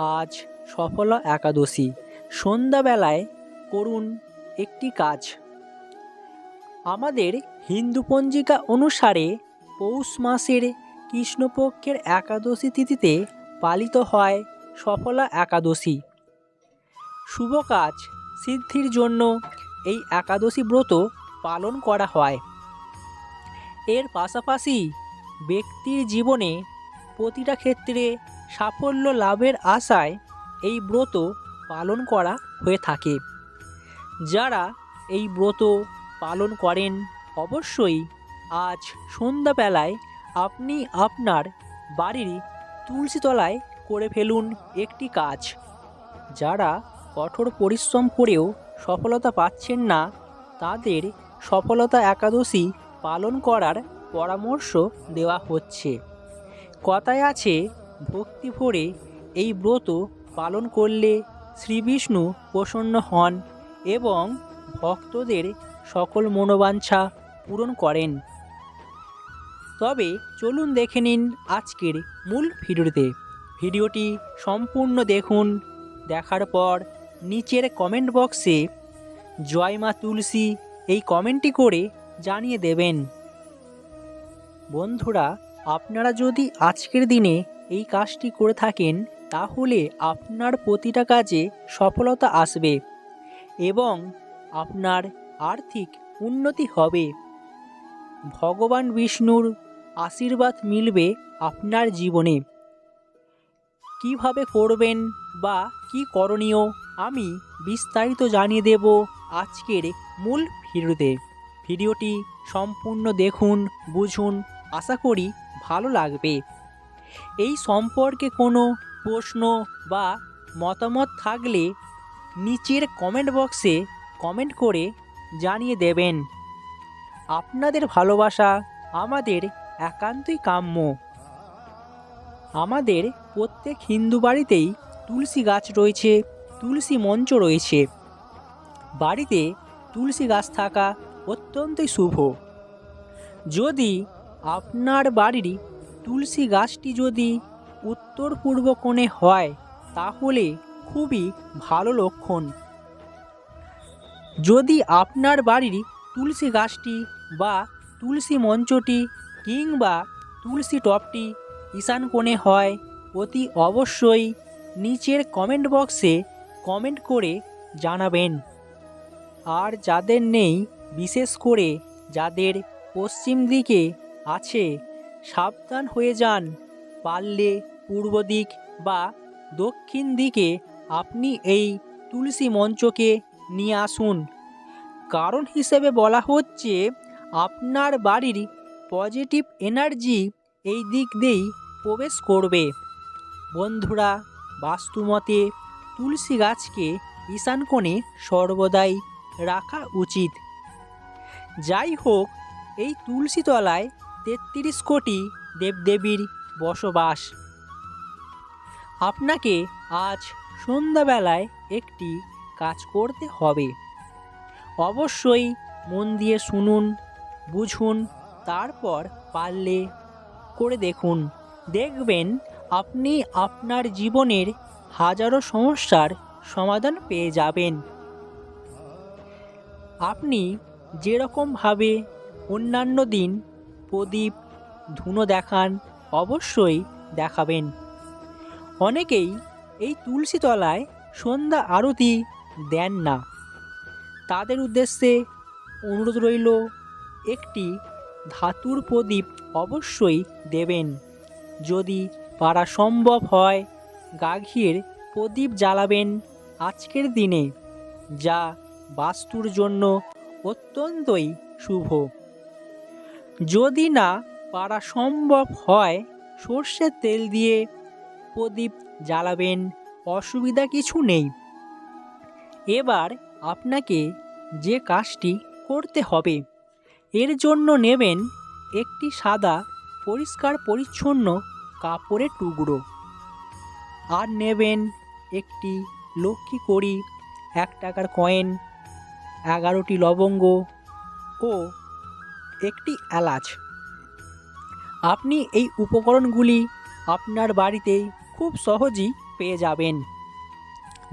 আজ সফলা একাদশী। সন্ধ্যাবেলায় করুন একটি কাজ। আমাদের হিন্দু পঞ্জিকা অনুসারে পৌষ মাসের কৃষ্ণপক্ষের একাদশী তিথিতে পালিত হয় সফলা একাদশী। শুভ কাজ সিদ্ধির জন্য এই একাদশী ব্রত পালন করা হয়। এর পাশাপাশি ব্যক্তির জীবনে প্রতিটা ক্ষেত্রে সাফল্য লাভের আশায় এই ব্রত পালন করা হয়ে থাকে। যারা এই ব্রত পালন করেন, অবশ্যই আজ সন্ধ্যাবেলায় আপনি আপনার বাড়ির তুলসীতলায় করে ফেলুন একটি কাজ। যারা কঠোর পরিশ্রম করেও সফলতা পাচ্ছেন না, তাদের সফলতা একাদশী পালন করার পরামর্শ দেওয়া হচ্ছে। কথায় আছে ভক্তি ভরে এই ব্রত পালন করলে শ্রীবিষ্ণু প্রসন্ন হন এবং ভক্তদের সকল মনোবাঞ্ছা পূরণ করেন। তবে চলুন দেখে নিন আজকের মূল ভিডিওতে। ভিডিওটি সম্পূর্ণ দেখুন। দেখার পর নিচের কমেন্ট বক্সে জয় মা তুলসী এই কমেন্টটি করে জানিয়ে দেবেন। বন্ধুরা, আপনারা যদি আজকের দিনে এই কাজটি করে থাকেন, তাহলে আপনার প্রতিটা কাজে সফলতা আসবে এবং আপনার আর্থিক উন্নতি হবে। ভগবান বিষ্ণুর আশীর্বাদ মিলবে আপনার জীবনে। কীভাবে করবেন বা কি করণীয় আমি বিস্তারিত জানিয়ে দেব আজকের মূল ভিডিওতে। ভিডিওটি সম্পূর্ণ দেখুন, বুঝুন, আশা করি ভালো লাগবে। এই সম্পর্কে কোনো প্রশ্ন বা মতামত থাকলে নিচের কমেন্ট বক্সে কমেন্ট করে জানিয়ে দেবেন। আপনাদের ভালোবাসা আমাদের একান্তই কাম্য। আমাদের প্রত্যেক হিন্দু বাড়িতেই তুলসী গাছ রয়েছে, তুলসী মঞ্চ রয়েছে। বাড়িতে তুলসী গাছ থাকা অত্যন্তই শুভ। যদি আপনার বাড়ির তুলসী গাছটি যদি উত্তর পূর্ব কোণে হয়, তাহলে খুবই ভালো লক্ষণ। যদি আপনার বাড়ির তুলসী গাছটি বা তুলসী মঞ্চটি কিংবা তুলসী টপটি ঈশান কোণে হয়, অতি অবশ্যই নিচের কমেন্ট বক্সে কমেন্ট করে জানাবেন। আর যাদের নেই, বিশেষ করে যাদের পশ্চিম দিকে আছে সাবধান হয়ে যান। পারলে পূর্ব দিক বা দক্ষিণ দিকে আপনি এই তুলসী মঞ্চকে নিয়ে আসুন। কারণ হিসেবে বলা হচ্ছে, আপনার বাড়ির পজিটিভ এনার্জি এই দিক দিয়েই প্রবেশ করবে। বন্ধুরা, বাস্তুমতে তুলসী গাছকে ঈশান কোণে সর্বদাই রাখা উচিত। যাই হোক, এই তুলসী তলায় তেত্রিশ কোটি দেবদেবীর বসবাস। আপনাকে আজ সন্ধ্যাবেলায় একটি কাজ করতে হবে। অবশ্যই মন দিয়ে শুনুন, বুঝুন, তারপর পারলে করে দেখুন। দেখবেন আপনি আপনার জীবনের হাজারো সমস্যার সমাধান পেয়ে যাবেন। আপনি যেরকমভাবে অন্যান্য দিন প্রদীপ ধুনো দেখান, অবশ্যই দেখাবেন। অনেকেই এই তুলসী তলায় সন্ধ্যা আরতি দেন না। তাদের উদ্দেশ্যে অনুরোধ রইল, একটি ধাতুর প্রদীপ অবশ্যই দেবেন। যদি পারা সম্ভব হয়, গাঘির প্রদীপ জ্বালাবেন আজকের দিনে, যা বাস্তুর জন্য অত্যন্তই শুভ। যদি না পারা সম্ভব হয় সর্ষের তেল দিয়ে প্রদীপ জ্বালাবেন, অসুবিধা কিছু নেই। এবার আপনাকে যে কাজটি করতে হবে, এর জন্য নেবেন একটি সাদা পরিষ্কার পরিচ্ছন্ন কাপড়ের টুকরো। আর নেবেন একটি লক্ষ্মী কড়ি, এক টাকার কয়েন, এগারোটি লবঙ্গ ও একটি এলাচ। আপনি এই উপকরণগুলি আপনার বাড়িতেই খুব সহজেই পেয়ে যাবেন।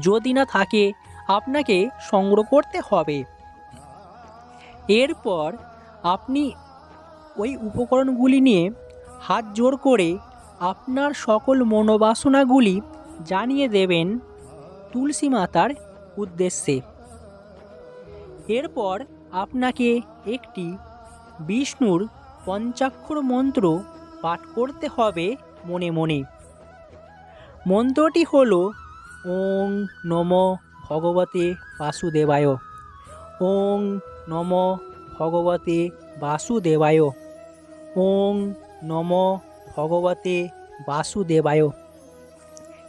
যদি না থাকে, আপনাকে সংগ্রহ করতে হবে। এরপর আপনি ওই উপকরণগুলি নিয়ে হাত জোর করে আপনার সকল মনোবাসনাগুলি জানিয়ে দেবেন তুলসী মাতার উদ্দেশ্যে। এরপর আপনাকে একটি বিষ্ণুর পঞ্চাক্ষর মন্ত্র পাঠ করতে হবে মনে মনে। মন্ত্রটি হল, ওং নম ভগবতে বাসুদেবায়। ওং নম ভগবতে বাসুদেবায়। ওং নম ভগবতে বাসুদেবায়।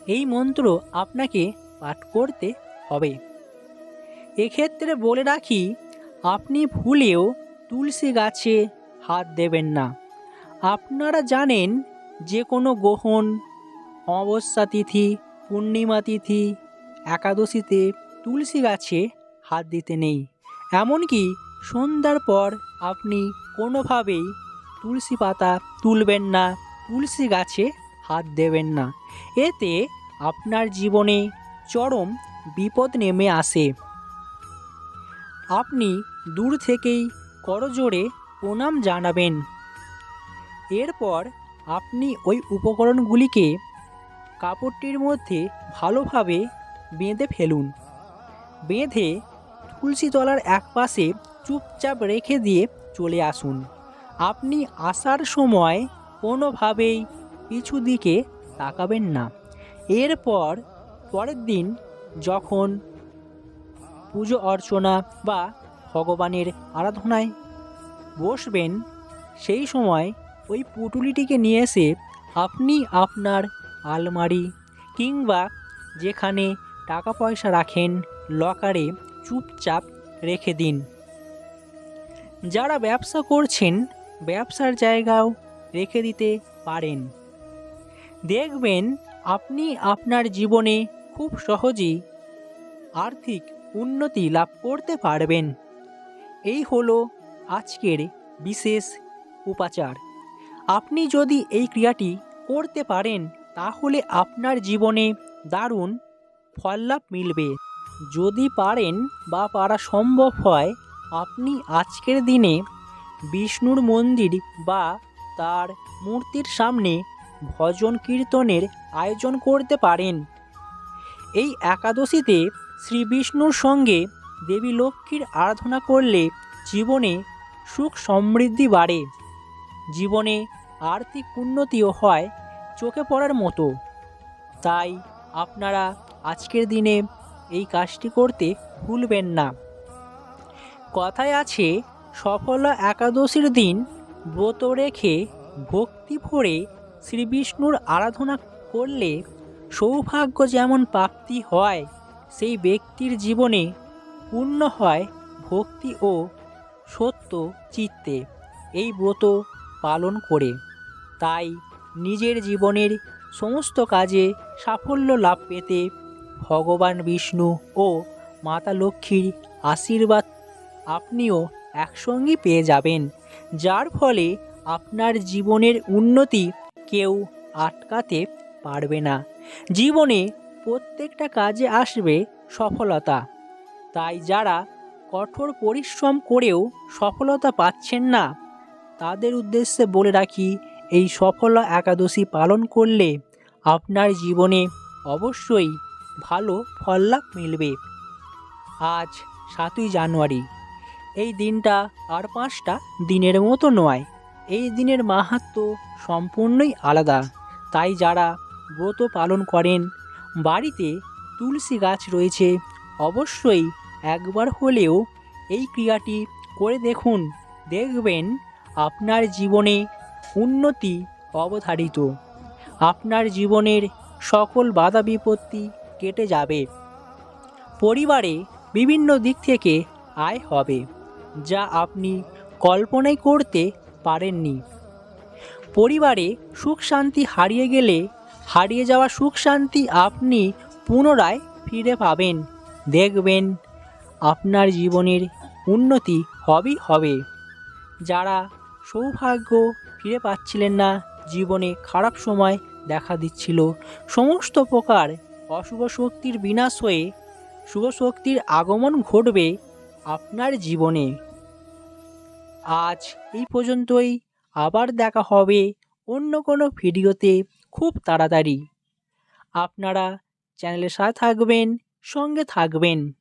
এই মন্ত্র আপনাকে পাঠ করতে হবে। এক্ষেত্রে বলে রাখি, আপনি ভুলেও তুলসী গাছে হাত দেবেন না। আপনারা জানেন যে কোনো গ্রহণ, অমাবস্যা তিথি, পূর্ণিমা তিথি, একাদশীতে তুলসী গাছে হাত দিতে নেই। এমনকি সন্ধ্যার পর আপনি কোনোভাবেই তুলসী পাতা তুলবেন না, তুলসী গাছে হাত দেবেন না। এতে আপনার জীবনে চরম বিপদ নেমে আসে। আপনি দূর থেকেই করজোড়ে প্রণাম জানাবেন। এরপর আপনি ওই উপকরণগুলিকে কাপড়টির মধ্যে ভালোভাবে বেঁধে ফেলুন। বেঁধে তুলসী তলার এক পাশে চুপচাপ রেখে দিয়ে চলে আসুন। আপনি আসার সময় কোনোভাবেই পিছু দিকে তাকাবেন না। এরপর পরের দিন যখন পুজো অর্চনা বা ভগবানের আরাধনায় বসবেন, সেই সময় ওই পুটুলিটিকে নিয়ে এসে আপনি আপনার আলমারি কিংবা যেখানে টাকা পয়সা রাখেন, লকারে চুপচাপ রেখে দিন। যারা ব্যবসা করছেন, ব্যবসার জায়গাও রেখে দিতে পারেন। দেখবেন আপনি আপনার জীবনে খুব সহজেই আর্থিক উন্নতি লাভ করতে পারবেন। এই হলো আজকের বিশেষ উপাচার। আপনি যদি এই ক্রিয়াটি করতে পারেন, তাহলে আপনার জীবনে দারুণ ফললাভ মিলবে। যদি পারেন বা পারা সম্ভব হয়, আপনি আজকের দিনে বিষ্ণুর মন্দির বা তার মূর্তির সামনে ভজন কীর্তনের আয়োজন করতে পারেন। এই একাদশীতে শ্রী বিষ্ণুর সঙ্গে দেবী লক্ষ্মীর আরাধনা করলে জীবনে সুখ সমৃদ্ধি বাড়ে। জীবনে আর্থিক উন্নতিও হয় চোখে পড়ার মতো। তাই আপনারা আজকের দিনে এই কাজটি করতে ভুলবেন না। কথায় আছে, সফলা একাদশীর দিন ব্রত রেখে ভক্তি ভরে শ্রীবিষ্ণুর আরাধনা করলে সৌভাগ্য যেমন প্রাপ্তি হয়, সেই ব্যক্তির জীবনে পূর্ণ হয় ভক্তি ও সত্য চিত্তে। এই ব্রত পালন করে। তাই নিজের জীবনের সমস্ত কাজে সাফল্য লাভ পেতে ভগবান বিষ্ণু ও মাতা লক্ষ্মীর আশীর্বাদ আপনিও একসঙ্গে পেয়ে যাবেন, যার ফলে আপনার জীবনের উন্নতি কেউ আটকাতে পারবে না। জীবনে প্রত্যেকটা কাজে আসবে সফলতা। তাই যারা কঠোর পরিশ্রম করেও সফলতা পাচ্ছেন না, তাদের উদ্দেশ্যে বলে রাখি, এই সফলা একাদশী পালন করলে আপনার জীবনে অবশ্যই ভালো ফললাভ মিলবে। আজ সাতই জানুয়ারি, এই দিনটা আর পাঁচটা দিনের মতো নয়, এই দিনের মাহাত্ম সম্পূর্ণই আলাদা। তাই যারা ব্রত পালন করেন, বাড়িতে তুলসী গাছ রয়েছে, অবশ্যই একবার হলেও এই ক্রিয়াটি করে দেখুন, দেখবেন আপনার জীবনে উন্নতি অবধারিত। আপনার জীবনের সকল বাধা বিপত্তি কেটে যাবে। পরিবারে বিভিন্ন দিক থেকে আয় হবে, যা আপনি কল্পনাই করতে পারেননি। পরিবারে সুখ শান্তি হারিয়ে গেলে, হারিয়ে যাওয়া সুখ শান্তি আপনি পুনরায় ফিরে পাবেন। দেখবেন আপনার জীবনের উন্নতি হবেই হবে। যারা সৌভাগ্য ফিরে পাচ্ছিলেন না, জীবনে খারাপ সময় দেখা দিচ্ছিল। সমস্ত প্রকার অশুভ শক্তির বিনাশ হয়ে শুভ শক্তির আগমন ঘটবে আপনার জীবনে। আজ এই পর্যন্তই। আবার দেখা হবে অন্য কোনো ভিডিওতে খুব তাড়াতাড়ি। আপনারা চ্যানেলের সাথে থাকবেন, সঙ্গে থাকবেন।